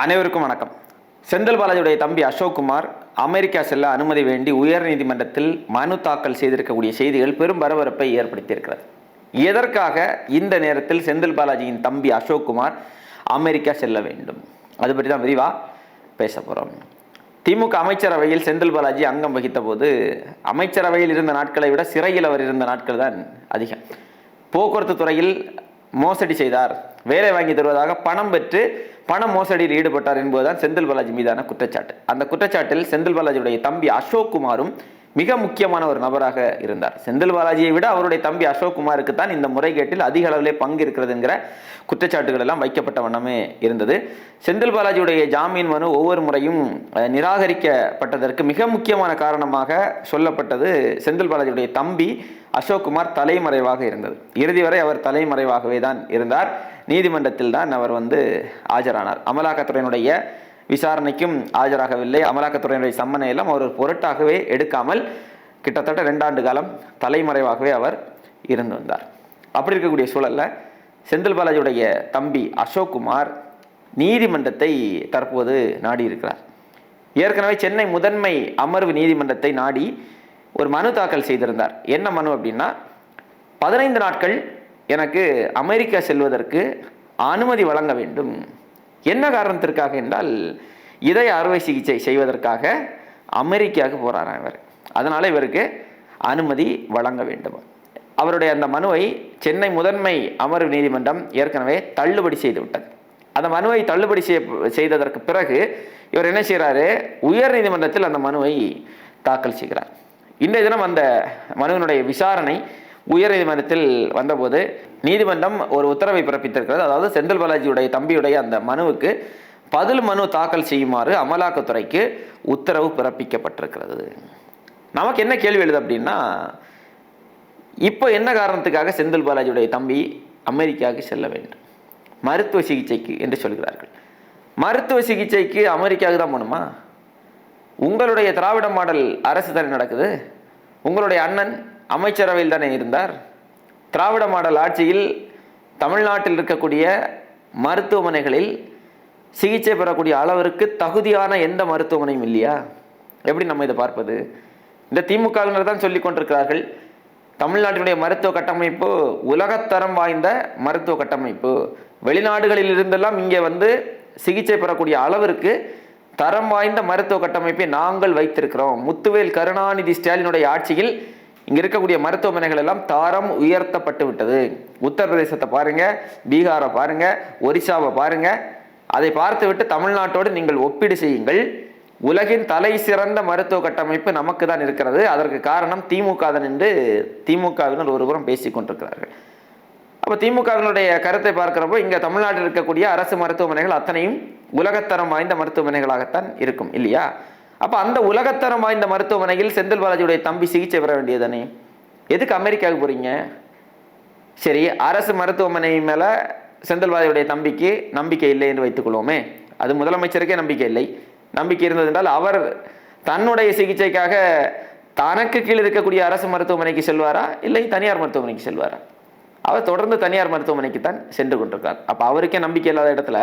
அனைவருக்கும் வணக்கம். செந்தில் பாலாஜியுடைய தம்பி அசோக்குமார் அமெரிக்கா செல்ல அனுமதி வேண்டி உயர்நீதிமன்றத்தில் மனு தாக்கல் செய்திருக்கக்கூடிய செய்திகள் பெரும் பரபரப்பை ஏற்படுத்தியிருக்கிறது. எதற்காக இந்த நேரத்தில் செந்தில் பாலாஜியின் தம்பி அசோக்குமார் அமெரிக்கா செல்ல வேண்டும்? அது பற்றி தான் விரிவாக பேச போகிறோம் திமுக அமைச்சரவையில் செந்தில் பாலாஜி அங்கம் வகித்த போது அமைச்சரவையில் இருந்த நாட்களை விட சிறையில் அவர் இருந்த நாட்கள் தான் அதிகம். போக்குவரத்து துறையில் மோசடி செய்தார். வேலை வாங்கி தருவதாக பணம் பெற்று பண மோசடியில் ஈடுபட்டார் என்பதுதான் செந்தில் பாலாஜி மீதான குற்றச்சாட்டு. அந்த குற்றச்சாட்டில் செந்தில் பாலாஜியுடைய தம்பி அசோக் குமாரும் மிக முக்கியமான ஒரு நபராக இருந்தார். செந்தில் பாலாஜியை விட அவருடைய தம்பி அசோக் குமாருக்கு தான் இந்த முறைகேட்டில் அதிக அளவிலே பங்கு இருக்கிறதுங்கிற குற்றச்சாட்டுகள் எல்லாம் வைக்கப்பட்ட வண்ணமே இருந்தது. செந்தில் பாலாஜியுடைய ஜாமீன் மனு ஒவ்வொரு முறையும் நிராகரிக்கப்பட்டதற்கு மிக முக்கியமான காரணமாக சொல்லப்பட்டது செந்தில் பாலாஜியுடைய தம்பி அசோக்குமார் தலைமறைவாக இருந்தது. இறுதி வரை அவர் தலைமறைவாகவே தான் இருந்தார். நீதிமன்றத்தில் தான் அவர் வந்து ஆஜரானார். அமலாக்கத்துறையினுடைய விசாரணைக்கும் ஆஜராகவில்லை. அமலாக்கத்துறையினுடைய சம்மனை எல்லாம் அவர் ஒரு பொருட்டாகவே எடுக்காமல் கிட்டத்தட்ட ரெண்டாண்டு காலம் தலைமறைவாகவே அவர் இருந்து வந்தார். அப்படி இருக்கக்கூடிய சூழல்ல செந்தில் பாலாஜியுடைய தம்பி அசோக்குமார் நீதிமன்றத்தை தற்போது நாடி இருக்கிறார். ஏற்கனவே சென்னை முதன்மை அமர்வு நீதிமன்றத்தை நாடி ஒரு மனு தாக்கல் செய்திருந்தார். என்ன மனு அப்படின்னா பதினைந்து நாட்கள் எனக்கு அமெரிக்கா செல்வதற்கு அனுமதி வழங்க வேண்டும். என்ன காரணத்திற்காக என்றால் இதய அறுவை சிகிச்சை செய்வதற்காக அமெரிக்காவுக்கு போகிறாராம் இவர். அதனால் இவருக்கு அனுமதி வழங்க வேண்டும். அவருடைய அந்த மனுவை சென்னை முதன்மை அமர்வு நீதிமன்றம் ஏற்கனவே தள்ளுபடி செய்து விட்டது. அந்த மனுவை தள்ளுபடி செய்ய செய்ததற்கு பிறகு இவர் என்ன செய்கிறாரு உயர் நீதிமன்றத்தில் அந்த மனுவை தாக்கல் செய்கிறார். இன்றைய தினம் அந்த மனுவினுடைய விசாரணை உயர் நீதிமன்றத்தில் வந்தபோது நீதிமன்றம் ஒரு உத்தரவை பிறப்பித்திருக்கிறது. அதாவது செந்தில் பாலாஜியுடைய தம்பியுடைய அந்த மனுவுக்கு பதில் மனு தாக்கல் செய்யுமாறு அமலாக்கத்துறைக்கு உத்தரவு பிறப்பிக்கப்பட்டிருக்கிறது. நமக்கு என்ன கேள்வி எழுது அப்படின்னா இப்போ என்ன காரணத்துக்காக செந்தில் பாலாஜியுடைய தம்பி அமெரிக்காவுக்கு செல்ல வேண்டும்? மருத்துவ சிகிச்சைக்கு என்று சொல்கிறார்கள். மருத்துவ சிகிச்சைக்கு அமெரிக்காவுக்கு தான் போகணுமா? உங்களுடைய திராவிட மாடல் அரசு தானே நடக்குது? உங்களுடைய அண்ணன் அமைச்சரவையில் தானே இருந்தார்? திராவிட மாடல் ஆட்சியில் தமிழ்நாட்டில் இருக்கக்கூடிய மருத்துவமனைகளில் சிகிச்சை பெறக்கூடிய அளவிற்கு தகுதியான எந்த மருத்துவமனையும் இல்லையா? எப்படி நம்ம இதை பார்ப்பது? இந்த திமுகவினர் தான் சொல்லி கொண்டிருக்கிறார்கள் தமிழ்நாட்டினுடைய மருத்துவ கட்டமைப்பு உலகத்தரம் வாய்ந்த மருத்துவ கட்டமைப்பு. வெளிநாடுகளில் இருந்தெல்லாம் இங்கே வந்து சிகிச்சை பெறக்கூடிய அளவிற்கு தரம் வாய்ந்த மருத்துவ கட்டமைப்பை நாங்கள் வைத்திருக்கிறோம். முத்துவேல் கருணாநிதி ஸ்டாலினுடைய ஆட்சியில் இங்க இருக்கக்கூடிய மருத்துவமனைகள் எல்லாம் தாரம் உயர்த்தப்பட்டு விட்டது. உத்தரப்பிரதேசத்தை பாருங்க பீகாரை பாருங்க ஒரிசாவை பாருங்க. அதை பார்த்துவிட்டு தமிழ்நாட்டோடு நீங்கள் ஒப்பீடு செய்யுங்கள். உலகின் தலை சிறந்த மருத்துவ கட்டமைப்பு நமக்கு தான் இருக்கிறது. அதற்கு காரணம் திமுக தான் என்று திமுகவினர் ஒருபுறம் பேசிக் கொண்டிருக்கிறார்கள். அப்போ திமுகவினுடைய கருத்தை பார்க்கிறப்போ இங்கே தமிழ்நாட்டில் இருக்கக்கூடிய அரசு மருத்துவமனைகள் அத்தனையும் உலகத்தரம் வாய்ந்த மருத்துவமனைகளாகத்தான் இருக்கும் இல்லையா? அப்போ அந்த உலகத்தரம் வாய்ந்த மருத்துவமனையில் செந்தில் பாலாஜியுடைய தம்பி சிகிச்சை பெற வேண்டியதானே எதுக்கு அமெரிக்காவுக்கு போறீங்க? சரி அரசு மருத்துவமனை மேலே செந்தில் பாலாஜியுடைய தம்பிக்கு நம்பிக்கை இல்லை என்று வைத்துக்கொள்வோமே அது முதலமைச்சருக்கே நம்பிக்கை இல்லை. நம்பிக்கை இருந்தது என்றால் அவர் தன்னுடைய சிகிச்சைக்காக தனக்கு கீழ் இருக்கக்கூடிய அரசு மருத்துவமனைக்கு செல்வாரா? இல்லை தனியார் மருத்துவமனைக்கு செல்வாரா? அவர் தொடர்ந்து தனியார் மருத்துவமனைக்கு தான் சென்று கொண்டிருக்கார். அப்போ அவருக்கே நம்பிக்கை இல்லாத இடத்துல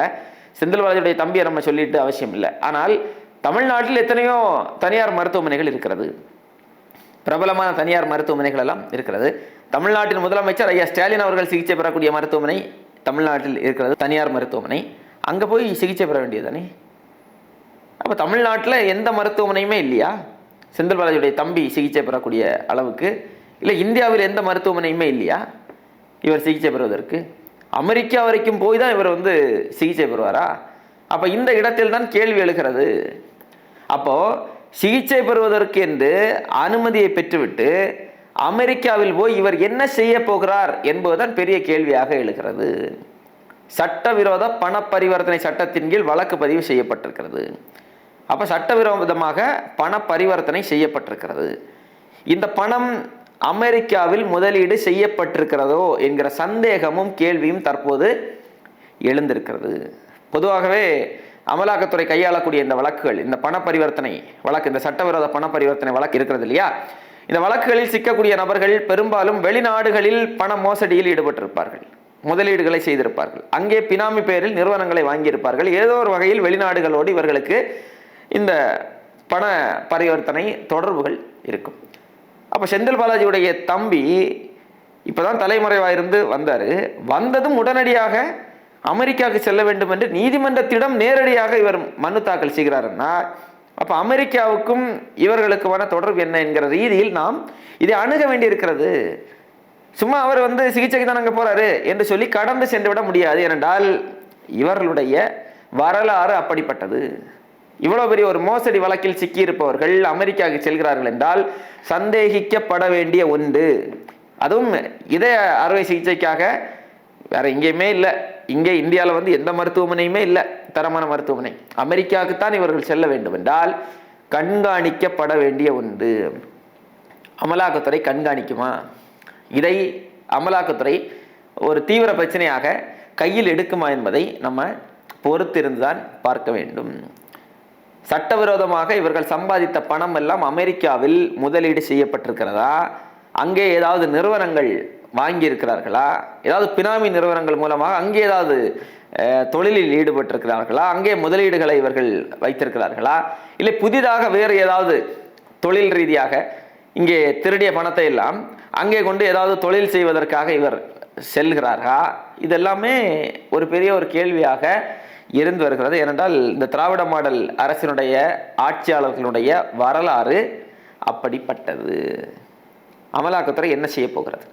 செந்தில் பாலாஜியுடைய தம்பியை நம்ம சொல்லிட்டு அவசியம் இல்லை. ஆனால் தமிழ்நாட்டில் எத்தனையோ தனியார் மருத்துவமனைகள் இருக்கிறது. பிரபலமான தனியார் மருத்துவமனைகள் எல்லாம் இருக்கிறது. தமிழ்நாட்டின் முதலமைச்சர் ஐயா ஸ்டாலின் அவர்கள் சிகிச்சை பெறக்கூடிய மருத்துவமனை தமிழ்நாட்டில் இருக்கிறது தனியார் மருத்துவமனை. அங்கே போய் சிகிச்சை பெற வேண்டியதுதானே? அப்போ தமிழ்நாட்டில் எந்த மருத்துவமனையுமே இல்லையா? செந்தில் பாலாஜியுடைய தம்பி சிகிச்சை பெறக்கூடிய அளவுக்கு. இல்லை இந்தியாவில் எந்த மருத்துவமனையுமே இல்லையா? இவர் சிகிச்சை பெறுவதற்கு. அமெரிக்கா வரைக்கும் போய் தான் இவர் வந்து சிகிச்சை பெறுவாரா? அப்போ இந்த இடத்தில் தான் கேள்வி எழுகிறது. அப்போ சிகிச்சை பெறுவதற்கு என்று அனுமதியை பெற்றுவிட்டு அமெரிக்காவில் போய் இவர் என்ன செய்ய போகிறார் என்பதுதான் பெரிய கேள்வியாக எழுகிறது. சட்டவிரோத பண பரிவர்த்தனை சட்டத்தின் கீழ் வழக்கு பதிவு செய்யப்பட்டிருக்கிறது. அப்போ சட்டவிரோதமாக பண பரிவர்த்தனை செய்யப்பட்டிருக்கிறது. இந்த பணம் அமெரிக்காவில் முதலீடு செய்யப்பட்டிருக்கிறதோ என்கிற சந்தேகமும் கேள்வியும் தற்போது எழுந்திருக்கிறது. பொதுவாகவே அமலாக்கத்துறை கையாளக்கூடிய இந்த வழக்குகள் இந்த பண பரிவர்த்தனை வழக்கு இந்த சட்டவிரோத பண பரிவர்த்தனை வழக்கு இருக்கிறது இல்லையா? இந்த வழக்குகளில் சிக்கக்கூடிய நபர்கள் பெரும்பாலும் வெளிநாடுகளில் பண மோசடியில் ஈடுபட்டிருப்பார்கள் முதலீடுகளை செய்திருப்பார்கள். அங்கே பினாமி பெயரில் நிறுவனங்களை வாங்கியிருப்பார்கள். ஏதோ ஒரு வகையில் வெளிநாடுகளோடு இவர்களுக்கு இந்த பண பரிவர்த்தனை தொடர்புகள் இருக்கும். அப்போ செந்தில் பாலாஜியுடைய தம்பி இப்போதான் தலைமறைவாயிருந்து வந்தார். வந்ததும் உடனடியாக அமெரிக்காவுக்கு செல்ல வேண்டும் என்று நீதிமன்றத்திடம் நேரடியாக இவர் மனு தாக்கல் செய்கிறாருன்னா அப்போ அமெரிக்காவுக்கும் இவர்களுக்குமான தொடர்பு என்ன என்கிற ரீதியில் நாம் இதை அணுக வேண்டியிருக்கிறது. சும்மா அவர் வந்து சிகிச்சைக்கு தான் அங்கே போறாரு என்று சொல்லி கடந்து சென்று விட முடியாது. ஏனென்றால் இவர்களுடைய வரலாறு அப்படிப்பட்டது. இவ்வளவு பெரிய ஒரு மோசடி வழக்கில் சிக்கியிருப்பவர்கள் அமெரிக்காவுக்கு செல்கிறார்கள் என்றால் சந்தேகிக்கப்பட வேண்டிய ஒன்று. அதுவும் இதய அறுவை சிகிச்சைக்காக வேற எங்கேயுமே இல்லை. இங்கே இந்தியாவில் வந்து எந்த மருத்துவமனையுமே இல்லை. தரமான மருத்துவமனை. அமெரிக்காவுக்குத்தான் இவர்கள் செல்ல வேண்டும் என்றால் கண்காணிக்கப்பட வேண்டிய ஒன்று. அமலாக்கத்துறை கண்காணிக்குமா? இதை அமலாக்கத்துறை ஒரு தீவிர பிரச்சனையாக கையில் எடுக்குமா என்பதை நம்ம பொறுத்திருந்துதான் பார்க்க வேண்டும். சட்டவிரோதமாக இவர்கள் சம்பாதித்த பணம் எல்லாம் அமெரிக்காவில் முதலீடு செய்யப்பட்டிருக்கிறதா? அங்கே ஏதாவது நிறுவனங்கள் வாங்கியிருக்கிறார்களா? ஏதாவது பினாமி நிறுவனங்கள் மூலமாக அங்கே ஏதாவது தொழிலில் ஈடுபட்டிருக்கிறார்களா? அங்கே முதலீடுகளை இவர்கள் வைத்திருக்கிறார்களா? இல்லை புதிதாக வேறு ஏதாவது தொழில் ரீதியாக இங்கே திருடிய பணத்தை எல்லாம் அங்கே கொண்டு ஏதாவது தொழில் செய்வதற்காக இவர் செல்கிறாரா? இதெல்லாமே ஒரு பெரிய ஒரு கேள்வியாக இருந்து வருகிறது. ஏனென்றால் இந்த திராவிட மாடல் அரசினுடைய ஆட்சியாளர்களுடைய வரலாறு அப்படிப்பட்டது. அமலாக்கத்துறை என்ன செய்ய போகிறது?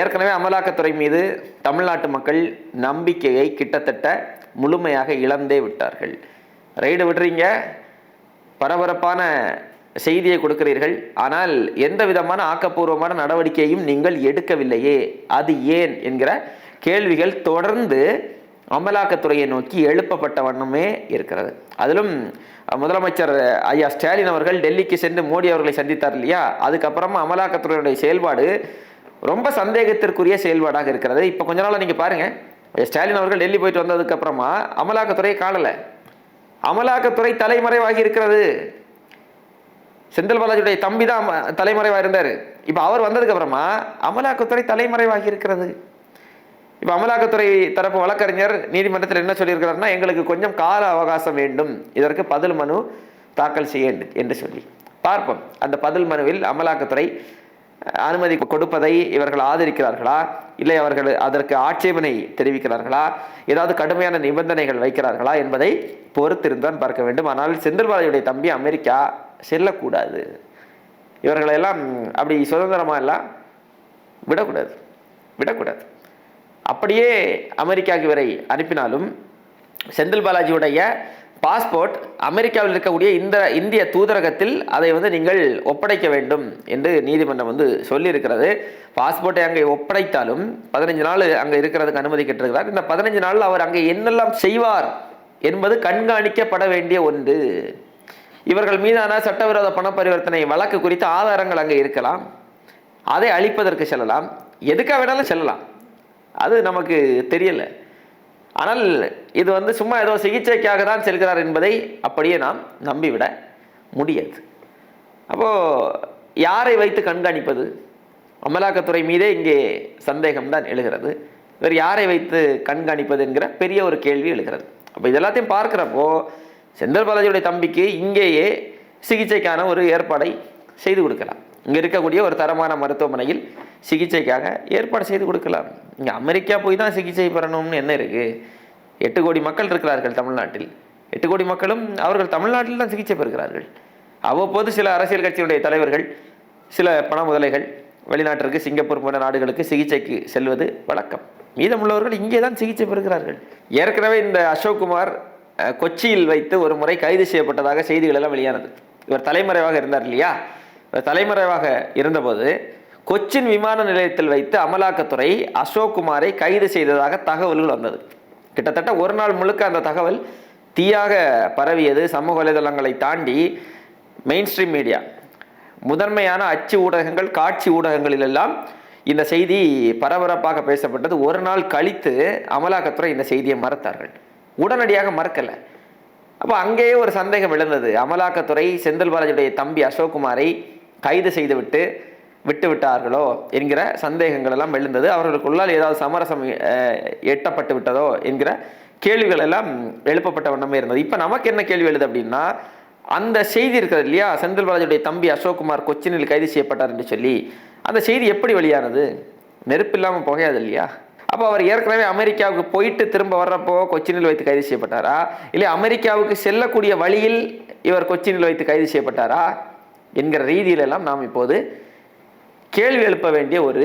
ஏற்கனவே அமலாக்கத்துறை மீது தமிழ்நாட்டு மக்கள் நம்பிக்கையை கிட்டத்தட்ட முழுமையாக இழந்தே விட்டார்கள். ரைடு விடுறீங்க பரபரப்பான செய்தியை கொடுக்கிறீர்கள். ஆனால் எந்த விதமான ஆக்கப்பூர்வமான நடவடிக்கையும் நீங்கள் எடுக்கவில்லையே அது ஏன் என்கிற கேள்விகள் தொடர்ந்து அமலாக்கத்துறையை நோக்கி எழுப்பப்பட்ட வண்ணமே இருக்கிறது. அதிலும் முதலமைச்சர் ஐயா ஸ்டாலின் அவர்கள் டெல்லிக்கு சென்று மோடி அவர்களை சந்தித்தார் இல்லையா? அதுக்கப்புறமா அமலாக்கத்துறையுடைய செயல்பாடு ரொம்ப சந்தேகத்திற்குரிய செயல்பாடாக இருக்கிறது. இப்போ கொஞ்ச நாளாக நீங்கள் பாருங்கள் ஸ்டாலின் அவர்கள் டெல்லி போயிட்டு வந்ததுக்கப்புறமா அமலாக்கத்துறையை காணலை. அமலாக்கத்துறை தலைமறைவாகி இருக்கிறது. செந்தில் பாலாஜியுடைய தம்பி தான் தலைமறைவாக இருந்தார். இப்போ அவர் வந்ததுக்கப்புறமா அமலாக்கத்துறை தலைமறைவாகி இருக்கிறது. இப்போ அமலாக்கத்துறை தரப்பு வழக்கறிஞர் நீதிமன்றத்தில் என்ன சொல்லியிருக்கிறாருன்னா எங்களுக்கு கொஞ்சம் கால அவகாசம் வேண்டும். இதற்கு பதில் மனு தாக்கல் செய்ய என்று சொல்லி. பார்ப்போம். அந்த பதில் மனுவில் அமலாக்கத்துறை அனுமதி கொடுப்பதை இவர்கள் ஆதரிக்கிறார்களா? இல்லை அவர்கள் அதற்கு ஆட்சேபனை தெரிவிக்கிறார்களா? ஏதாவது கடுமையான நிபந்தனைகள் வைக்கிறார்களா என்பதை பொறுத்திருந்தான் பார்க்க வேண்டும். ஆனால் செந்தில் பாலாஜியுடைய தம்பி அமெரிக்கா செல்லக்கூடாது. இவர்களெல்லாம் அப்படி சுதந்திரமா எல்லாம் விடக்கூடாது விடக்கூடாது. அப்படியே அமெரிக்காவுக்கு இவரை அனுப்பினாலும் செந்தில் பாலாஜியுடைய பாஸ்போர்ட் அமெரிக்காவில் இருக்கக்கூடிய இந்த இந்திய தூதரகத்தில் அதை வந்து நீங்கள் ஒப்படைக்க வேண்டும் என்று நீதிமன்றம் வந்து சொல்லியிருக்கிறது. பாஸ்போர்ட்டை அங்கே ஒப்படைத்தாலும் பதினஞ்சு நாள் அங்கே இருக்கிறதுக்கு அனுமதி கேட்டிருக்கிறார். இந்த பதினஞ்சு நாள் அவர் அங்கே என்னெல்லாம் செய்வார் என்பது கண்காணிக்கப்பட வேண்டிய ஒன்று. இவர்கள் மீதான சட்டவிரோத பண பரிவர்த்தனை வழக்கு குறித்த ஆதாரங்கள் அங்கே இருக்கலாம். அதை அழிப்பதற்கு செல்லலாம். எதுக்காக வேணாலும் செல்லலாம். அது நமக்கு தெரியல. ஆனால் இது வந்து சும்மா ஏதோ சிகிச்சைக்காக தான் செல்கிறார் என்பதை அப்படியே நாம் நம்பிவிட முடியாது. அப்போது யாரை வைத்து கண்காணிப்பது? அமலாக்கத்துறை மீதே இங்கே சந்தேகம்தான் எழுகிறது. வேறு யாரை வைத்து கண்காணிப்பது என்கிற பெரிய ஒரு கேள்வி எழுகிறது. அப்போ இதெல்லாத்தையும் பார்க்குறப்போ செந்தில் பாலாஜியுடைய தம்பிக்கு இங்கேயே சிகிச்சைக்கான ஒரு ஏற்பாடை செய்து கொடுக்கலாம். இங்கே இருக்கக்கூடிய ஒரு தரமான மருத்துவமனையில் சிகிச்சைக்காக ஏற்பாடு செய்து கொடுக்கலாம். இங்கே அமெரிக்கா போய் தான் சிகிச்சை பெறணும்னு என்ன இருக்குது எட்டு கோடி மக்கள் இருக்கிறார்கள் தமிழ்நாட்டில். எட்டு கோடி மக்களும் அவர்கள் தமிழ்நாட்டில் தான் சிகிச்சை பெறுகிறார்கள். அவ்வப்போது சில அரசியல் கட்சியுடைய தலைவர்கள் சில பண முதலைகள் வெளிநாட்டிற்கு சிங்கப்பூர் போன்ற நாடுகளுக்கு சிகிச்சைக்கு செல்வது வழக்கம். மீதமுள்ளவர்கள் இங்கே தான் சிகிச்சை பெறுகிறார்கள். ஏற்கனவே இந்த அசோக்குமார் கொச்சியில் வைத்து ஒரு முறை கைது செய்யப்பட்டதாக செய்திகள் எல்லாம் வெளியானது. இவர் தலைமறைவாக இருந்தார் இல்லையா? இவர் தலைமறைவாக இருந்தபோது கொச்சின் விமான நிலையத்தில் வைத்து அமலாக்கத்துறை அசோக்குமாரை கைது செய்ததாக தகவல்கள் வந்தது. கிட்டத்தட்ட ஒரு நாள் முழுக்க அந்த தகவல் தீயாக பரவியது. சமூக வலைதளங்களை தாண்டி மெயின் ஸ்ட்ரீம் மீடியா முதன்மையான அச்சு ஊடகங்கள் காட்சி ஊடகங்களிலெல்லாம் இந்த செய்தி பரபரப்பாக பேசப்பட்டது. ஒரு நாள் கழித்து அமலாக்கத்துறை இந்த செய்தியை மறுத்தார்கள். உடனடியாக மறுக்கலை. அப்போ அங்கேயே ஒரு சந்தேகம் எழுந்தது. அமலாக்கத்துறை செந்தில் பாலாஜியுடைய தம்பி அசோக்குமாரை கைது செய்துவிட்டு விட்டுவிட்டார்களோ என்கிற சந்தேகங்கள் எல்லாம் எழுந்தது. அவர்களுக்குள்ளால் ஏதாவது சமரசம் எட்டப்பட்டு விட்டதோ என்கிற கேள்விகள் எல்லாம் எழுப்பப்பட்ட வண்ணமே இருந்தது. இப்போ நமக்கு என்ன கேள்வி எழுது அப்படின்னா அந்த செய்தி இருக்கிறது இல்லையா? செந்தில் பாலாஜியுடைய தம்பி அசோக்குமார் கொச்சினில் கைது செய்யப்பட்டார் என்று சொல்லி அந்த செய்தி எப்படி வெளியானது? நெருப்பு இல்லாமல் புகையாது இல்லையா? அப்போ அவர் ஏற்கனவே அமெரிக்காவுக்கு போயிட்டு திரும்ப வர்றப்போ கொச்சினில் வைத்து கைது செய்யப்பட்டாரா? இல்லை அமெரிக்காவுக்கு செல்லக்கூடிய வழியில் இவர் கொச்சினில் வைத்து கைது செய்யப்பட்டாரா? என்கிற ரீதியிலெல்லாம் நாம் இப்போது கேள்வி எழுப்ப வேண்டிய ஒரு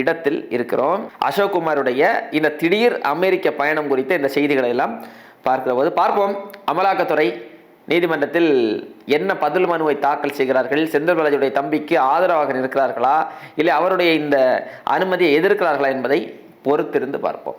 இடத்தில் இருக்கிறோம். அசோக்குமாருடைய இந்த திடீர் அமெரிக்க பயணம் குறித்த இந்த செய்திகளை எல்லாம் பார்க்கிற போது பார்ப்போம். அமலாக்கத்துறை நீதிமன்றத்தில் என்ன பதில் மனுவை தாக்கல் செய்கிறார்கள்? செந்தில் பாலாஜியுடைய தம்பிக்கு ஆதரவாக நிற்கிறார்களா? இல்லை அவருடைய இந்த அனுமதியை எதிர்க்கிறார்களா என்பதை பொறுத்திருந்து பார்ப்போம்.